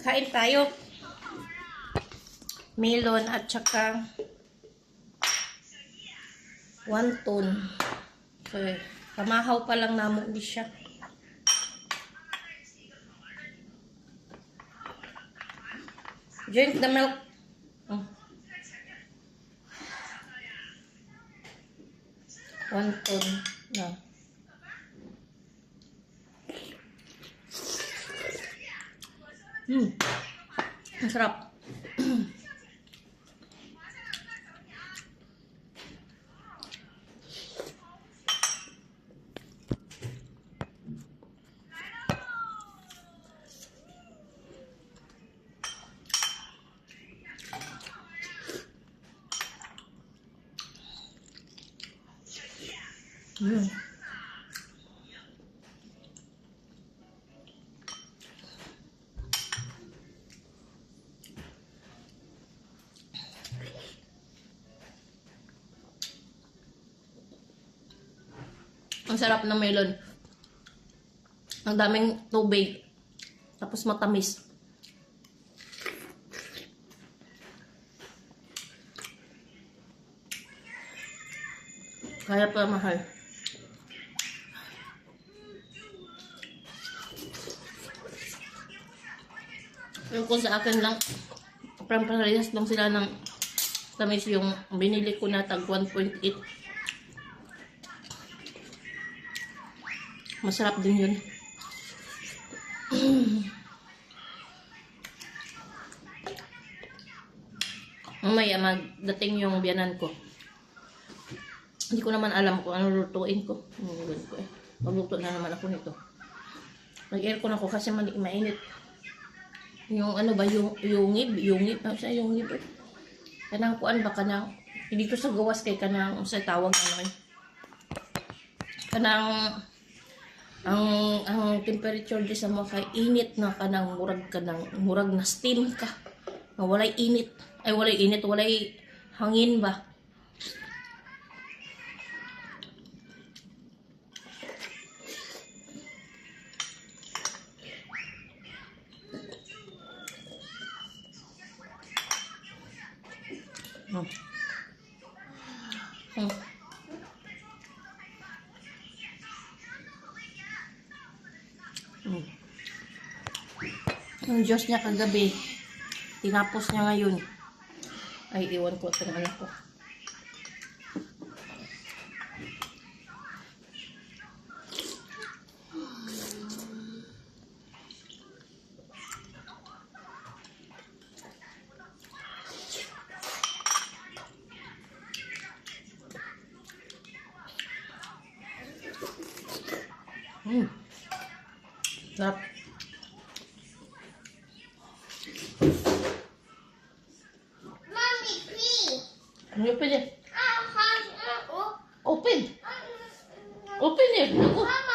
Kain tayo. Melon at saka wonton. Okay. Kamahaw pa lang namo di siya. Drink the milk. Wonton. No. Hmm. Ang sarap. Mm. Ang sarap ng melon. Ang daming tubig. Tapos matamis. Kaya pa mahal. Yung kung sa akin lang, parang parehas lang sila ng tamis yung binili ko na tag 1.8. Masarap din yun. Mamaya magdating yung biyanan ko. Hindi ko naman alam kung ano lutuin ko. Ano ko eh. Magluto na naman ako nito. Nag-aircon ako kasi mainit. Yung ano ba, yung yungib, yungib, ano siya yungib eh. Kanang kuan ba kanang, dito sa gawas kay kanang sa tawag ano eh. Kanang, ang ang temperature di sa mo kay init na kanang murag kanang murag na steam ka. Na walay init. Ay walay init, walay hangin ba. Hmm. Hmm. Hmm. Yung Diyos niya kagabi, tinapos niya ngayon. Ay, iwan ko itong anak ko. Hmm. Sarap. Mommy, please. Open it. Ah, uh, oh. Open. Uh, open it. Open it.